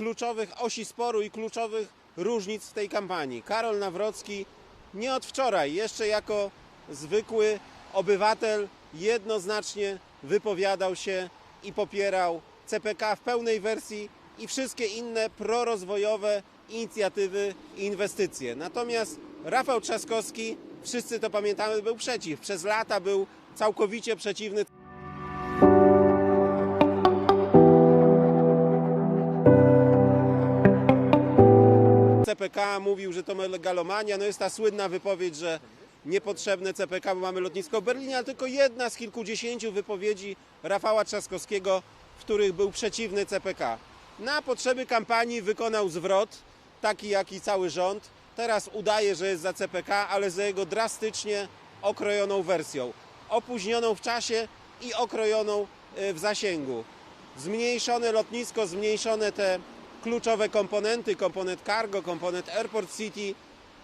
kluczowych osi sporu i kluczowych różnic w tej kampanii. Karol Nawrocki nie od wczoraj, jeszcze jako zwykły obywatel jednoznacznie wypowiadał się i popierał CPK w pełnej wersji i wszystkie inne prorozwojowe inicjatywy i inwestycje. Natomiast Rafał Trzaskowski, wszyscy to pamiętamy, był przeciw. Przez lata był całkowicie przeciwny CPK mówił, że to megalomania. No jest ta słynna wypowiedź, że niepotrzebne CPK, bo mamy lotnisko w Berlinie, ale tylko jedna z kilkudziesięciu wypowiedzi Rafała Trzaskowskiego, w których był przeciwny CPK. Na potrzeby kampanii wykonał zwrot, taki jak i cały rząd. Teraz udaje, że jest za CPK, ale za jego drastycznie okrojoną wersją. Opóźnioną w czasie i okrojoną y, w zasięgu zmniejszone lotnisko, zmniejszone te kluczowe komponenty, komponent cargo, komponent Airport City,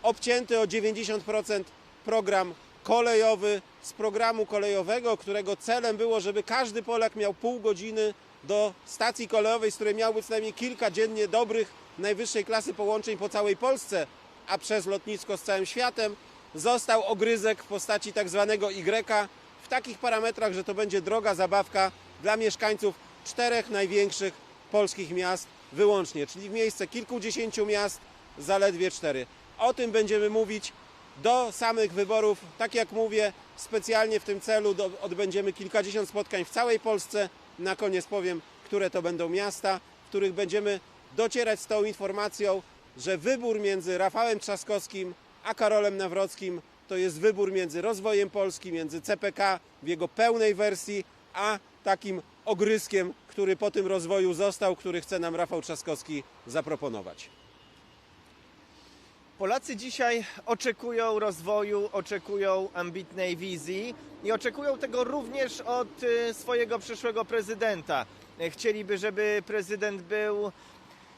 obcięty o 90% program kolejowy z programu kolejowego, którego celem było, żeby każdy Polak miał pół godziny do stacji kolejowej, z której miałby co najmniej kilka dziennie dobrych, najwyższej klasy połączeń po całej Polsce, a przez lotnisko z całym światem. Został ogryzek w postaci tak zwanego Y w takich parametrach, że to będzie droga zabawka dla mieszkańców czterech największych polskich miast wyłącznie, czyli w miejsce kilkudziesięciu miast zaledwie cztery. O tym będziemy mówić do samych wyborów. Tak jak mówię, specjalnie w tym celu odbędziemy kilkadziesiąt spotkań w całej Polsce. Na koniec powiem, które to będą miasta, w których będziemy docierać z tą informacją, że wybór między Rafałem Trzaskowskim a Karolem Nawrockim to jest wybór między rozwojem Polski, między CPK w jego pełnej wersji, a takim ogryskiem, który po tym rozwoju został, który chce nam Rafał Trzaskowski zaproponować. Polacy dzisiaj oczekują rozwoju, oczekują ambitnej wizji i oczekują tego również od y, swojego przyszłego prezydenta. Chcieliby, żeby prezydent był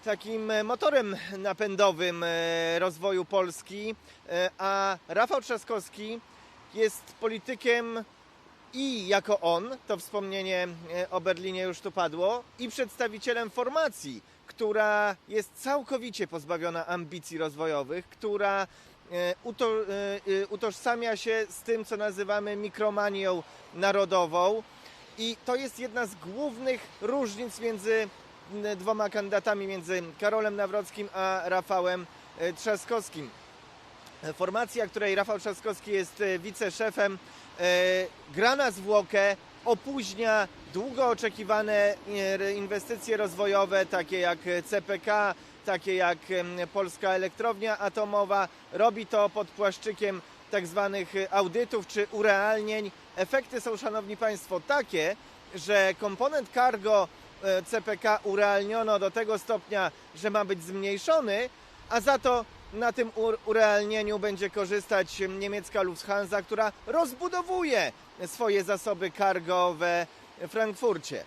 takim motorem napędowym e, rozwoju Polski, e, a Rafał Trzaskowski jest politykiem i jako on, to wspomnienie e, o Berlinie już tu padło, i przedstawicielem formacji, która jest całkowicie pozbawiona ambicji rozwojowych, która e, e, utożsamia się z tym, co nazywamy mikromanią narodową. I to jest jedna z głównych różnic między dwoma kandydatami, między Karolem Nawrockim a Rafałem Trzaskowskim. Formacja, której Rafał Trzaskowski jest wiceszefem, gra na zwłokę, opóźnia długo oczekiwane e, inwestycje rozwojowe, takie jak CPK, takie jak Polska Elektrownia Atomowa. Robi to pod płaszczykiem tak zwanych audytów czy urealnień. Efekty są, szanowni państwo, takie, że komponent cargo e, CPK urealniono do tego stopnia, że ma być zmniejszony, a za to na tym ur- urealnieniu będzie korzystać niemiecka Lufthansa, która rozbudowuje swoje zasoby cargo we Frankfurcie.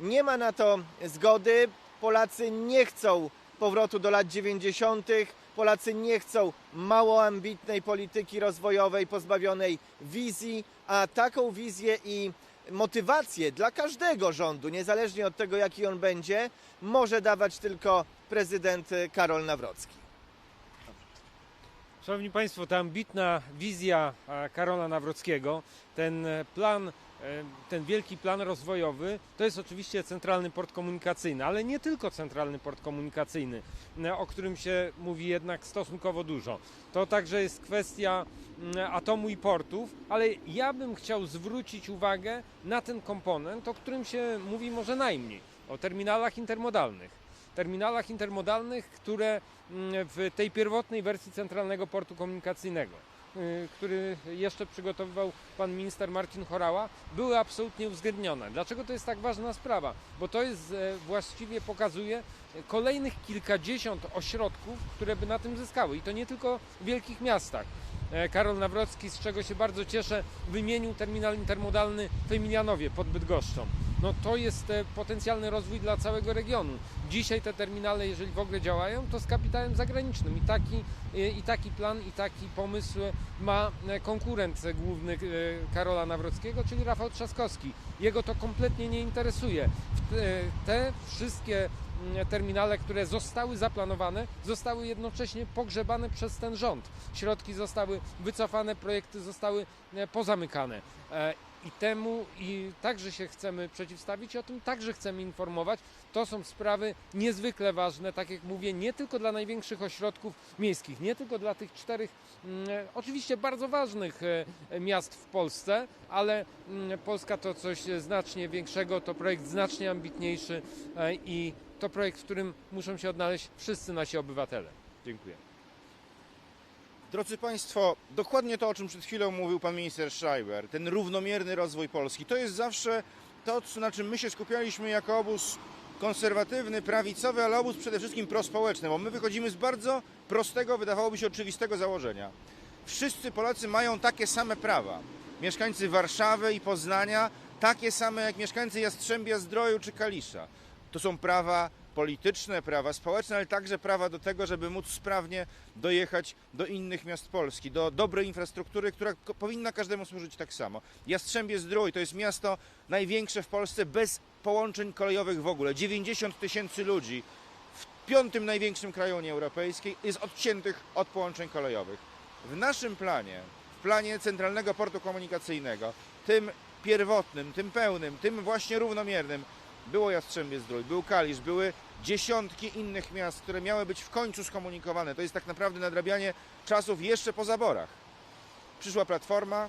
Nie ma na to zgody. Polacy nie chcą powrotu do lat 90. Polacy nie chcą mało ambitnej polityki rozwojowej pozbawionej wizji, a taką wizję i motywację dla każdego rządu, niezależnie od tego jaki on będzie, może dawać tylko prezydent Karol Nawrocki. Szanowni Państwo, ta ambitna wizja e, Karola Nawrockiego, ten e, plan, e, ten wielki plan rozwojowy, to jest oczywiście centralny port komunikacyjny, ale nie tylko centralny port komunikacyjny, o którym się mówi jednak stosunkowo dużo. To także jest kwestia mm, atomu i portów, ale ja bym chciał zwrócić uwagę na ten komponent, o którym się mówi może najmniej, o terminalach intermodalnych terminalach intermodalnych, które mm, w tej pierwotnej wersji Centralnego Portu Komunikacyjnego, y, który jeszcze przygotowywał pan minister Marcin Chorała, były absolutnie uwzględnione. Dlaczego to jest tak ważna sprawa? Bo to jest e, właściwie pokazuje kolejnych kilkadziesiąt ośrodków, które by na tym zyskały. I to nie tylko w wielkich miastach. E, Karol Nawrocki, z czego się bardzo cieszę, wymienił terminal intermodalny w Emilianowie pod Bydgoszczą. No to jest e, potencjalny rozwój dla całego regionu. Dzisiaj te terminale, jeżeli w ogóle działają, to z kapitałem zagranicznym i taki, e, i taki plan, i taki pomysł ma e, konkurent główny Karola Nawrockiego, czyli Rafał Trzaskowski. Jego to kompletnie nie interesuje. Te wszystkie mm, terminale, które zostały zaplanowane, zostały jednocześnie pogrzebane przez ten rząd. Środki zostały wycofane, projekty zostały pozamykane. E, I temu i także się chcemy przeciwstawić i o tym także chcemy informować. To są sprawy niezwykle ważne, tak jak mówię, nie tylko dla największych ośrodków miejskich, nie tylko dla tych czterech mm, e, oczywiście bardzo ważnych e, miast w Polsce, ale mm, Polska to coś znacznie większego, to projekt znacznie ambitniejszy e, i to projekt, w którym muszą się odnaleźć wszyscy nasi obywatele. Dziękuję. Drodzy Państwo, dokładnie to, o czym przed chwilą mówił Pan Minister Schreiber, ten równomierny rozwój Polski, to jest zawsze to, na czym my się skupialiśmy jako obóz konserwatywny, prawicowy, ale obóz przede wszystkim prospołeczny, bo my wychodzimy z bardzo prostego, wydawałoby się oczywistego założenia. Wszyscy Polacy mają takie same prawa. Mieszkańcy Warszawy i Poznania takie same jak mieszkańcy Jastrzębia, Zdroju czy Kalisza. To są prawa polityczne, prawa społeczne, ale także prawa do tego, żeby móc sprawnie dojechać do innych miast Polski, do dobrej infrastruktury, która powinna każdemu służyć tak samo. Jastrzębie Zdrój to jest miasto największe w Polsce bez połączeń kolejowych w ogóle. 90 tysięcy ludzi w piątym największym kraju Unii Europejskiej jest odciętych od połączeń kolejowych. W naszym planie, w planie Centralnego Portu Komunikacyjnego, tym pierwotnym, tym pełnym, tym właśnie równomiernym, było Jastrzębie Zdrój, był Kalisz, były dziesiątki innych miast, które miały być w końcu skomunikowane. To jest tak naprawdę nadrabianie czasów jeszcze po zaborach. Przyszła Platforma,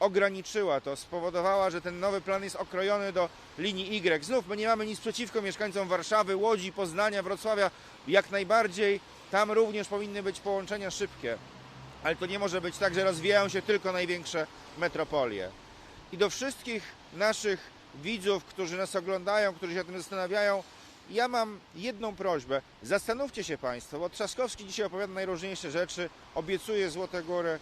ograniczyła to, spowodowała, że ten nowy plan jest okrojony do linii Y. Znów my nie mamy nic przeciwko mieszkańcom Warszawy, Łodzi, Poznania, Wrocławia. Jak najbardziej tam również powinny być połączenia szybkie. Ale to nie może być tak, że rozwijają się tylko największe metropolie. I do wszystkich naszych widzów, którzy nas oglądają, którzy się o tym zastanawiają, ja mam jedną prośbę. Zastanówcie się Państwo, bo Trzaskowski dzisiaj opowiada najróżniejsze rzeczy, obiecuje Złote Góry.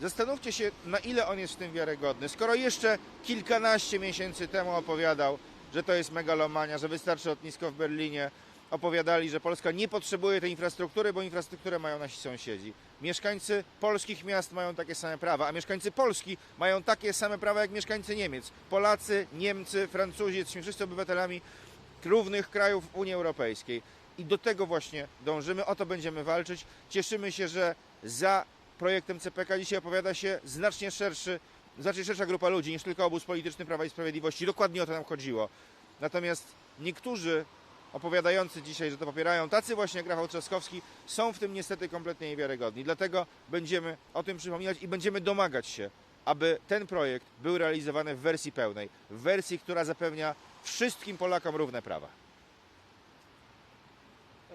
Zastanówcie się, na ile on jest w tym wiarygodny. Skoro jeszcze kilkanaście miesięcy temu opowiadał, że to jest megalomania, że wystarczy lotnisko w Berlinie, opowiadali, że Polska nie potrzebuje tej infrastruktury, bo infrastrukturę mają nasi sąsiedzi. Mieszkańcy polskich miast mają takie same prawa, a mieszkańcy Polski mają takie same prawa jak mieszkańcy Niemiec. Polacy, Niemcy, Francuzi, jesteśmy wszyscy obywatelami równych krajów Unii Europejskiej. I do tego właśnie dążymy, o to będziemy walczyć. Cieszymy się, że za projektem CPK dzisiaj opowiada się znacznie szerszy, znacznie szersza grupa ludzi niż tylko obóz polityczny Prawa i Sprawiedliwości. Dokładnie o to nam chodziło. Natomiast niektórzy opowiadający dzisiaj, że to popierają, tacy właśnie jak Rafał Trzaskowski, są w tym niestety kompletnie niewiarygodni. Dlatego będziemy o tym przypominać i będziemy domagać się, aby ten projekt był realizowany w wersji pełnej, w wersji, która zapewnia wszystkim Polakom równe prawa.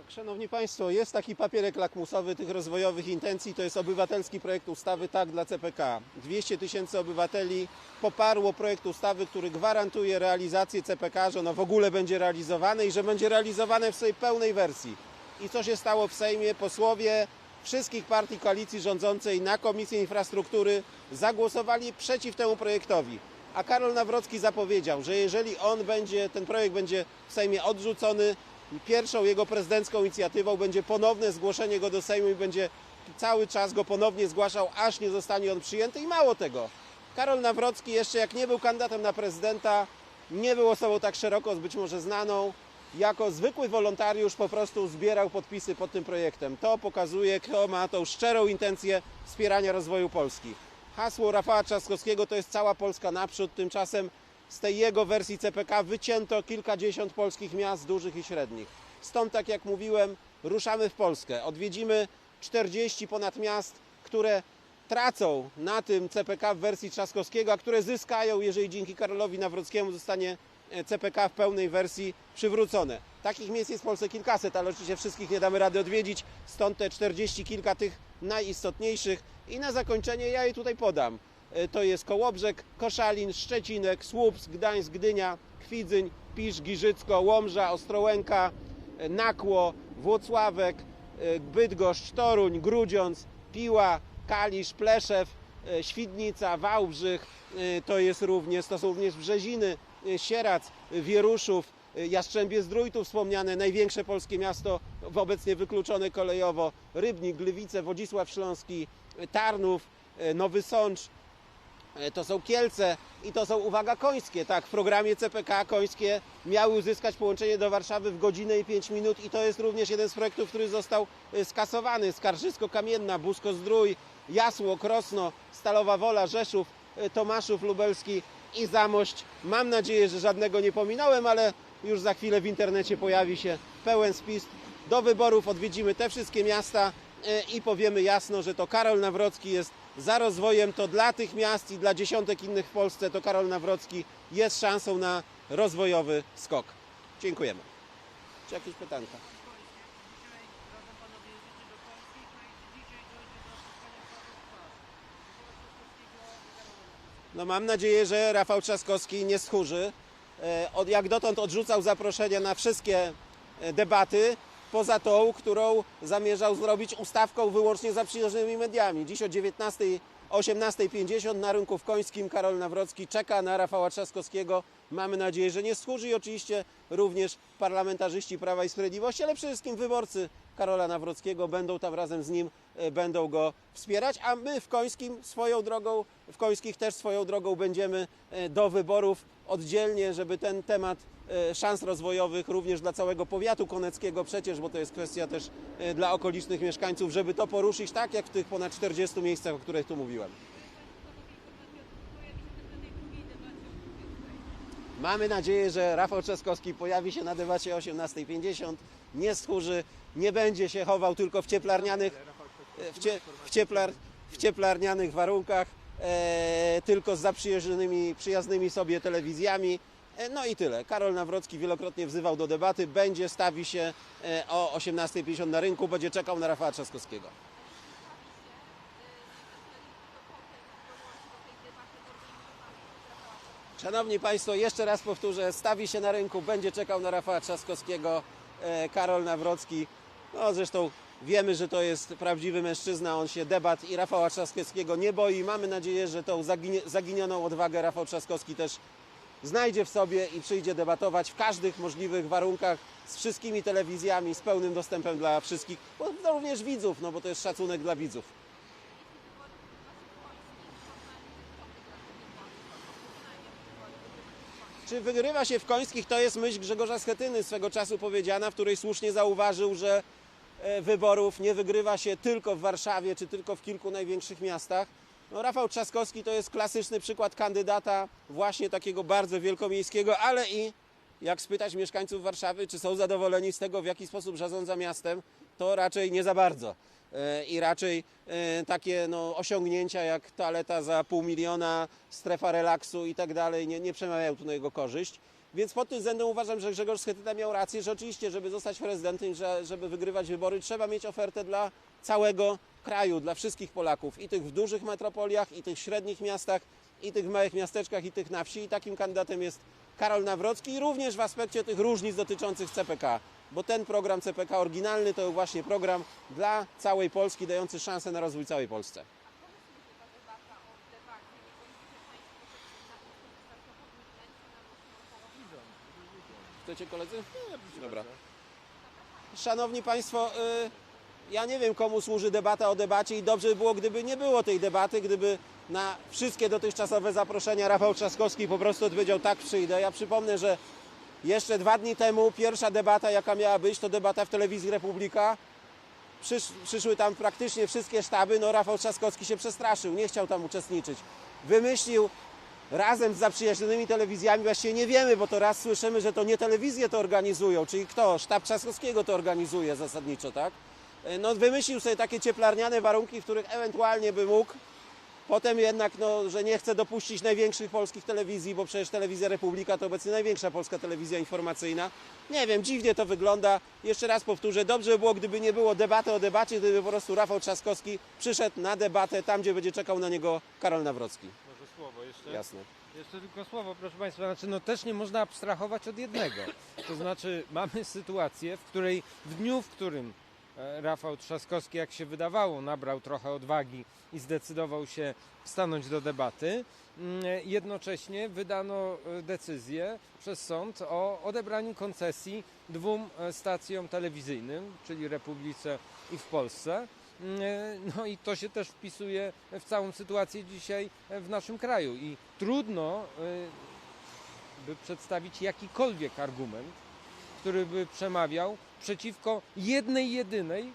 Szanowni Państwo, jest taki papierek lakmusowy tych rozwojowych intencji, to jest obywatelski projekt ustawy Tak dla CPK. 200 tysięcy obywateli poparło projekt ustawy, który gwarantuje realizację CPK, że ono w ogóle będzie realizowane i że będzie realizowane w swojej pełnej wersji. I co się stało w Sejmie? Posłowie wszystkich partii koalicji rządzącej na Komisji Infrastruktury zagłosowali przeciw temu projektowi. A Karol Nawrocki zapowiedział, że jeżeli on będzie, ten projekt będzie w Sejmie odrzucony, pierwszą jego prezydencką inicjatywą będzie ponowne zgłoszenie go do Sejmu i będzie cały czas go ponownie zgłaszał, aż nie zostanie on przyjęty. I mało tego, Karol Nawrocki jeszcze jak nie był kandydatem na prezydenta, nie był osobą tak szeroko być może znaną, jako zwykły wolontariusz po prostu zbierał podpisy pod tym projektem. To pokazuje, kto ma tą szczerą intencję wspierania rozwoju Polski. Hasło Rafała Trzaskowskiego to jest cała Polska naprzód, tymczasem z tej jego wersji CPK wycięto kilkadziesiąt polskich miast, dużych i średnich. Stąd, tak jak mówiłem, ruszamy w Polskę. Odwiedzimy 40 ponad miast, które tracą na tym CPK w wersji Trzaskowskiego, a które zyskają, jeżeli dzięki Karolowi Nawrockiemu zostanie e, CPK w pełnej wersji przywrócone. Takich miejsc jest w Polsce kilkaset, ale oczywiście wszystkich nie damy rady odwiedzić, stąd te 40 kilka tych najistotniejszych. I na zakończenie ja je tutaj podam. E, To jest Kołobrzeg, Koszalin, Szczecinek, Słupsk, Gdańsk, Gdynia, Kwidzyń, Pisz, Giżycko, Łomża, Ostrołęka, e, Nakło, Włocławek, e, Bydgoszcz, Toruń, Grudziądz, Piła, Kalisz, Pleszew, Świdnica, Wałbrzych, to jest również, to są również Brzeziny, Sierac, Wieruszów, Jastrzębie Zdrój, tu wspomniane największe polskie miasto, obecnie wykluczone kolejowo, Rybnik, Gliwice, Wodzisław Śląski, Tarnów, Nowy Sącz, To są Kielce i to są, uwaga, Końskie. Tak, w programie CPK Końskie miały uzyskać połączenie do Warszawy w godzinę i 5 minut i to jest również jeden z projektów, który został e, skasowany. Skarżysko-Kamienna, Busko-Zdrój, Jasło, Krosno, Stalowa Wola, Rzeszów, e, Tomaszów Lubelski i Zamość. Mam nadzieję, że żadnego nie pominąłem, ale już za chwilę w internecie pojawi się pełen spis. Do wyborów odwiedzimy te wszystkie miasta e, i powiemy jasno, że to Karol Nawrocki jest za rozwojem, to dla tych miast i dla dziesiątek innych w Polsce to Karol Nawrocki jest szansą na rozwojowy skok. Dziękujemy. Czy jakieś pytanka? No mam nadzieję, że Rafał Trzaskowski nie stchórzy. E, Od, jak dotąd odrzucał zaproszenia na wszystkie e, debaty, poza tą, którą zamierzał zrobić ustawką wyłącznie za przyjaznymi mediami. Dziś o 19, 18.50 na rynku w Końskim Karol Nawrocki czeka na Rafała Trzaskowskiego. Mamy nadzieję, że nie stchórzy i oczywiście również parlamentarzyści Prawa i Sprawiedliwości, ale przede wszystkim wyborcy Karola Nawrockiego będą tam razem z nim, e, będą go wspierać, a my w Końskim swoją drogą, w Końskich też swoją drogą będziemy e, do wyborów oddzielnie, żeby ten temat szans rozwojowych również dla całego powiatu koneckiego przecież, bo to jest kwestia też e, dla okolicznych mieszkańców, żeby to poruszyć tak jak w tych ponad 40 miejscach, o których tu mówiłem. Mamy nadzieję, że Rafał Trzaskowski pojawi się na debacie o 18.50, nie schórzy, nie będzie się chował tylko w cieplarnianych, w, cie, w, cieplar, w cieplarnianych warunkach, e, tylko z zaprzyjaźnionymi przyjaznymi sobie telewizjami. E, no i tyle. Karol Nawrocki wielokrotnie wzywał do debaty, będzie, stawi się e, o 18.50 na rynku, będzie czekał na Rafała Trzaskowskiego. Szanowni Państwo, jeszcze raz powtórzę, stawi się na rynku, będzie czekał na Rafała Trzaskowskiego, e, Karol Nawrocki. No zresztą wiemy, że to jest prawdziwy mężczyzna, on się debat i Rafała Trzaskowskiego nie boi. Mamy nadzieję, że tą zaginioną odwagę Rafał Trzaskowski też znajdzie w sobie i przyjdzie debatować w każdych możliwych warunkach z wszystkimi telewizjami, z pełnym dostępem dla wszystkich, bo no, również widzów, no bo to jest szacunek dla widzów. Czy wygrywa się w Końskich? To jest myśl Grzegorza Schetyny swego czasu powiedziana, w której słusznie zauważył, że e, wyborów nie wygrywa się tylko w Warszawie czy tylko w kilku największych miastach. No, Rafał Trzaskowski to jest klasyczny przykład kandydata właśnie takiego bardzo wielkomiejskiego, ale i jak spytać mieszkańców Warszawy, czy są zadowoleni z tego, w jaki sposób zarządza miastem, to raczej nie za bardzo. E, I raczej e, takie no, osiągnięcia jak toaleta za pół miliona, strefa relaksu i tak dalej nie, nie przemawiają tu na jego korzyść. Więc pod tym względem uważam, że Grzegorz Schetyna miał rację, że oczywiście, żeby zostać prezydentem, że, żeby wygrywać wybory, trzeba mieć ofertę dla całego kraju, dla wszystkich Polaków, i tych w dużych metropoliach, i tych średnich miastach, i tych małych miasteczkach, i tych na wsi. I takim kandydatem jest Karol Nawrocki, również w aspekcie tych różnic dotyczących CPK, bo ten program CPK oryginalny to właśnie program dla całej Polski, dający szansę na rozwój całej Polsce. Chcecie koledzy? Dobra. Szanowni Państwo, y, ja nie wiem komu służy debata o debacie i dobrze by było, gdyby nie było tej debaty, gdyby na wszystkie dotychczasowe zaproszenia Rafał Trzaskowski po prostu odpowiedział tak przyjdę. Ja przypomnę, że jeszcze dwa dni temu pierwsza debata jaka miała być to debata w telewizji Republika. Przysz, przyszły tam praktycznie wszystkie sztaby, no Rafał Trzaskowski się przestraszył, nie chciał tam uczestniczyć. Wymyślił razem z zaprzyjaźnionymi telewizjami, właściwie nie wiemy, bo to raz słyszymy, że to nie telewizje to organizują, czyli kto? Sztab Trzaskowskiego to organizuje zasadniczo, tak? E, No wymyślił sobie takie cieplarniane warunki, w których ewentualnie by mógł. Potem jednak, no, że nie chce dopuścić największych polskich telewizji, bo przecież Telewizja Republika to obecnie największa polska telewizja informacyjna. Nie wiem, dziwnie to wygląda. Jeszcze raz powtórzę, dobrze by było, gdyby nie było debaty o debacie, gdyby po prostu Rafał Trzaskowski przyszedł na debatę tam, gdzie będzie czekał na niego Karol Nawrocki. Może słowo jeszcze? Jasne. Jeszcze tylko słowo, proszę Państwa. Znaczy, no też nie można abstrahować od jednego. To znaczy, mamy sytuację, w której w dniu, w którym Rafał Trzaskowski, jak się wydawało, nabrał trochę odwagi i zdecydował się stanąć do debaty, mm, jednocześnie wydano e, decyzję przez sąd o odebraniu koncesji dwóm e, stacjom telewizyjnym, czyli Republice i w Polsce. No i to się też wpisuje w całą sytuację dzisiaj w naszym kraju. I trudno by przedstawić jakikolwiek argument, który by przemawiał przeciwko jednej, jedynej,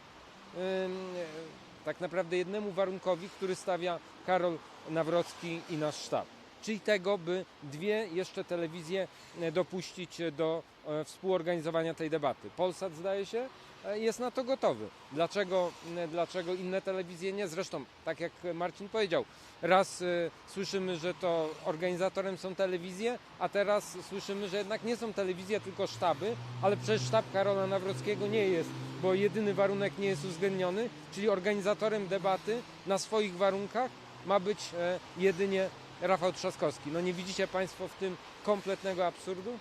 tak naprawdę jednemu warunkowi, który stawia Karol Nawrocki i nasz sztab. Czyli tego, by dwie jeszcze telewizje e, dopuścić do e, współorganizowania tej debaty. Polsat zdaje się jest na to gotowy. Dlaczego, dlaczego inne telewizje nie? Zresztą, tak jak Marcin powiedział, raz e, słyszymy, że to organizatorem są telewizje, a teraz słyszymy, że jednak nie są telewizje, tylko sztaby, ale przecież sztab Karola Nawrockiego nie jest, bo jedyny warunek nie jest uwzględniony, czyli organizatorem debaty na swoich warunkach ma być e, jedynie Rafał Trzaskowski. No nie widzicie Państwo w tym kompletnego absurdu?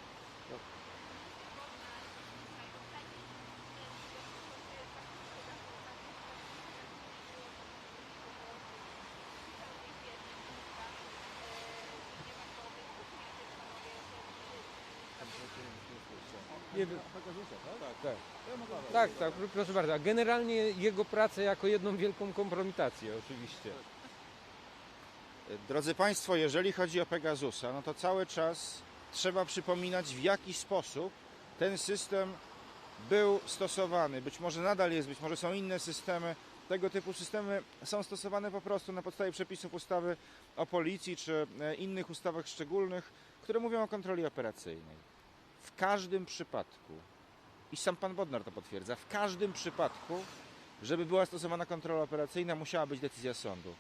Nie wiem. Tak, tak, tak, proszę bardzo. A generalnie jego pracę jako jedną wielką kompromitację oczywiście. Drodzy Państwo, jeżeli chodzi o Pegasusa, no to cały czas trzeba przypominać, w jaki sposób ten system był stosowany. Być może nadal jest, być może są inne systemy. Tego typu systemy są stosowane po prostu na podstawie przepisów ustawy o policji czy e, innych ustawach szczególnych, które mówią o kontroli operacyjnej. W każdym przypadku, i sam pan Bodnar to potwierdza, w każdym przypadku, żeby była stosowana kontrola operacyjna, musiała być decyzja sądu.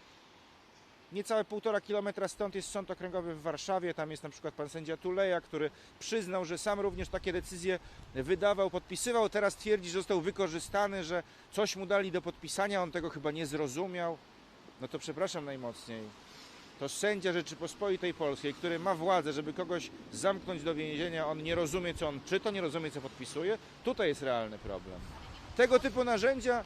Niecałe półtora kilometra stąd jest sąd okręgowy w Warszawie. Tam jest na przykład pan sędzia Tuleja, który przyznał, że sam również takie decyzje wydawał, podpisywał. Teraz twierdzi, że został wykorzystany, że coś mu dali do podpisania, on tego chyba nie zrozumiał. No to przepraszam najmocniej. To sędzia Rzeczypospolitej Polskiej, który ma władzę, żeby kogoś zamknąć do więzienia, on nie rozumie, co on czyta, nie rozumie, co podpisuje. Tutaj jest realny problem. Tego typu narzędzia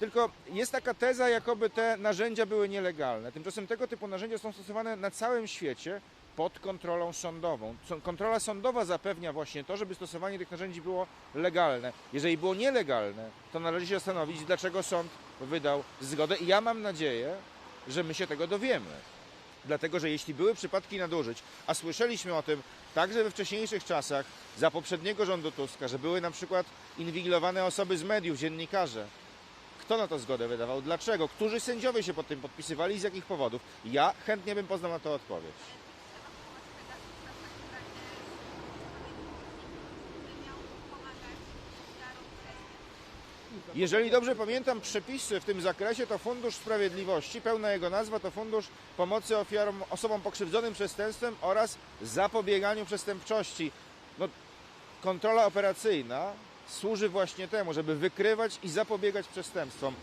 tylko jest taka teza, jakoby te narzędzia były nielegalne. Tymczasem tego typu narzędzia są stosowane na całym świecie pod kontrolą sądową. Są- Kontrola sądowa zapewnia właśnie to, żeby stosowanie tych narzędzi było legalne. Jeżeli było nielegalne, to należy się zastanowić, dlaczego sąd wydał zgodę i ja mam nadzieję, że my się tego dowiemy. Dlatego, że jeśli były przypadki nadużyć, a słyszeliśmy o tym także we wcześniejszych czasach, za poprzedniego rządu Tuska, że były na przykład inwigilowane osoby z mediów, dziennikarze, kto na to zgodę wydawał? Dlaczego? Którzy sędziowie się pod tym podpisywali i z jakich powodów? Ja chętnie bym poznał na to odpowiedź. Jeżeli dobrze pamiętam przepisy w tym zakresie, to Fundusz Sprawiedliwości, pełna jego nazwa to Fundusz Pomocy Ofiarom, Osobom Pokrzywdzonym Przestępstwem oraz Zapobieganiu Przestępczości. No, kontrola operacyjna służy właśnie temu, żeby wykrywać i zapobiegać przestępstwom.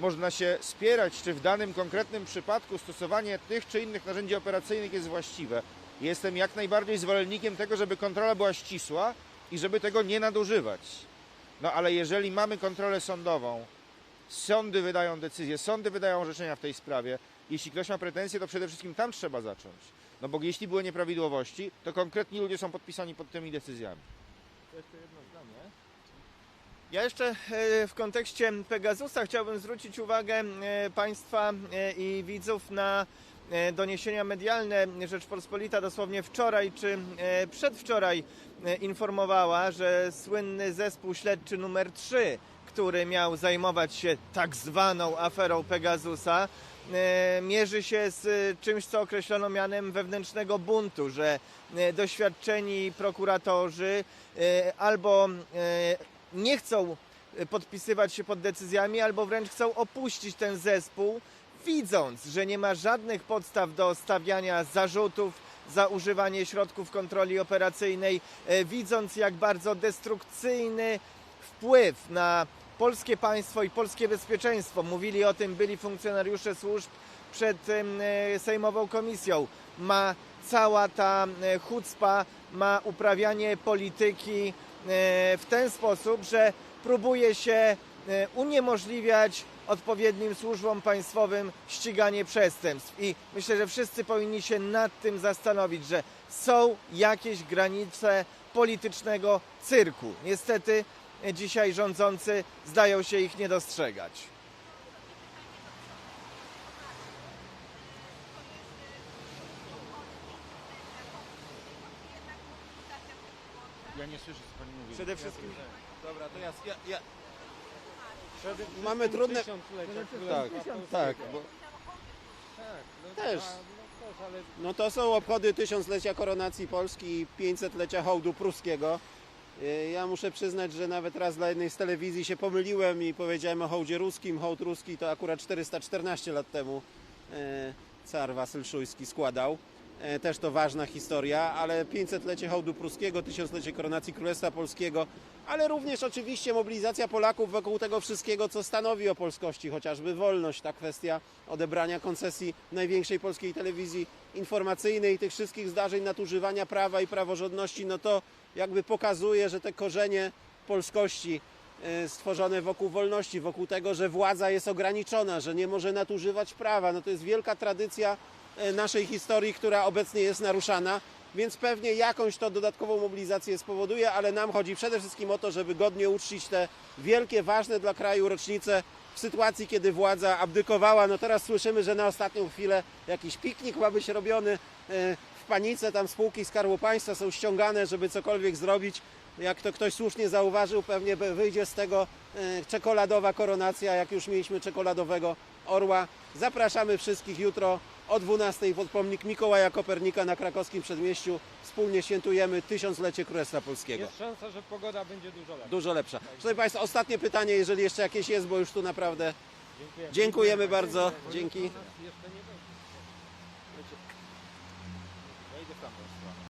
Można się spierać, czy w danym konkretnym przypadku stosowanie tych czy innych narzędzi operacyjnych jest właściwe. Jestem jak najbardziej zwolennikiem tego, żeby kontrola była ścisła i żeby tego nie nadużywać. No ale jeżeli mamy kontrolę sądową, sądy wydają decyzje, sądy wydają orzeczenia w tej sprawie, jeśli ktoś ma pretensje, to przede wszystkim tam trzeba zacząć. No bo jeśli były nieprawidłowości, to konkretni ludzie są podpisani pod tymi decyzjami. Ja jeszcze e, w kontekście Pegasusa chciałbym zwrócić uwagę e, Państwa e, i widzów na doniesienia medialne. Rzeczpospolita dosłownie wczoraj czy e, przedwczoraj e, informowała, że słynny zespół śledczy numer 3, który miał zajmować się tak zwaną aferą Pegasusa, e, mierzy się z e, czymś, co określono mianem wewnętrznego buntu, że e, doświadczeni prokuratorzy e, albo e, nie chcą e, podpisywać się pod decyzjami, albo wręcz chcą opuścić ten zespół, widząc, że nie ma żadnych podstaw do stawiania zarzutów za używanie środków kontroli operacyjnej, e, widząc jak bardzo destrukcyjny wpływ na polskie państwo i polskie bezpieczeństwo. Mówili o tym byli funkcjonariusze służb przed e, Sejmową Komisją. Ma cała ta e, chucpa, ma uprawianie polityki w ten sposób, że próbuje się uniemożliwiać odpowiednim służbom państwowym ściganie przestępstw. I myślę, że wszyscy powinni się nad tym zastanowić, że są jakieś granice politycznego cyrku. Niestety dzisiaj rządzący zdają się ich nie dostrzegać. Ja nie słyszę, co pani mówi. Przede wszystkim. Dobra, to ja, ja, ja. Mamy trudne- Tak, Królestwa tak, Polskiego. bo Tak, no, Też. a, no, też, ale No to są obchody tysiąclecia koronacji Polski i 500-lecia hołdu pruskiego. Yy, Ja muszę przyznać, że nawet raz dla jednej z telewizji się pomyliłem i powiedziałem o hołdzie ruskim. Hołd ruski to akurat 414 lat temu e, car Wasyl Szujski składał. E, Też to ważna historia, ale 500-lecie hołdu pruskiego, 1000-lecie koronacji Królestwa Polskiego, ale również oczywiście mobilizacja Polaków wokół tego wszystkiego, co stanowi o polskości, chociażby wolność, ta kwestia odebrania koncesji największej polskiej telewizji informacyjnej, tych wszystkich zdarzeń nadużywania prawa i praworządności, no to jakby pokazuje, że te korzenie polskości e, stworzone wokół wolności, wokół tego, że władza jest ograniczona, że nie może nadużywać prawa, no to jest wielka tradycja naszej historii, która obecnie jest naruszana, więc pewnie jakąś to dodatkową mobilizację spowoduje, ale nam chodzi przede wszystkim o to, żeby godnie uczcić te wielkie, ważne dla kraju rocznice w sytuacji, kiedy władza abdykowała. No teraz słyszymy, że na ostatnią chwilę jakiś piknik ma być robiony e, w panice, tam spółki Skarbu Państwa są ściągane, żeby cokolwiek zrobić. Jak to ktoś słusznie zauważył, pewnie wyjdzie z tego e, czekoladowa koronacja, jak już mieliśmy czekoladowego orła. Zapraszamy wszystkich jutro o 12 pod pomnik Mikołaja Kopernika na krakowskim przedmieściu. Wspólnie świętujemy tysiąclecie Królestwa Polskiego. jest szansa, że pogoda będzie dużo lepsza. Dużo lepsza. Proszę Państwa, ostatnie pytanie, jeżeli jeszcze jakieś jest, bo już tu naprawdę Dziękuję. dziękujemy bardzo. Dzięki.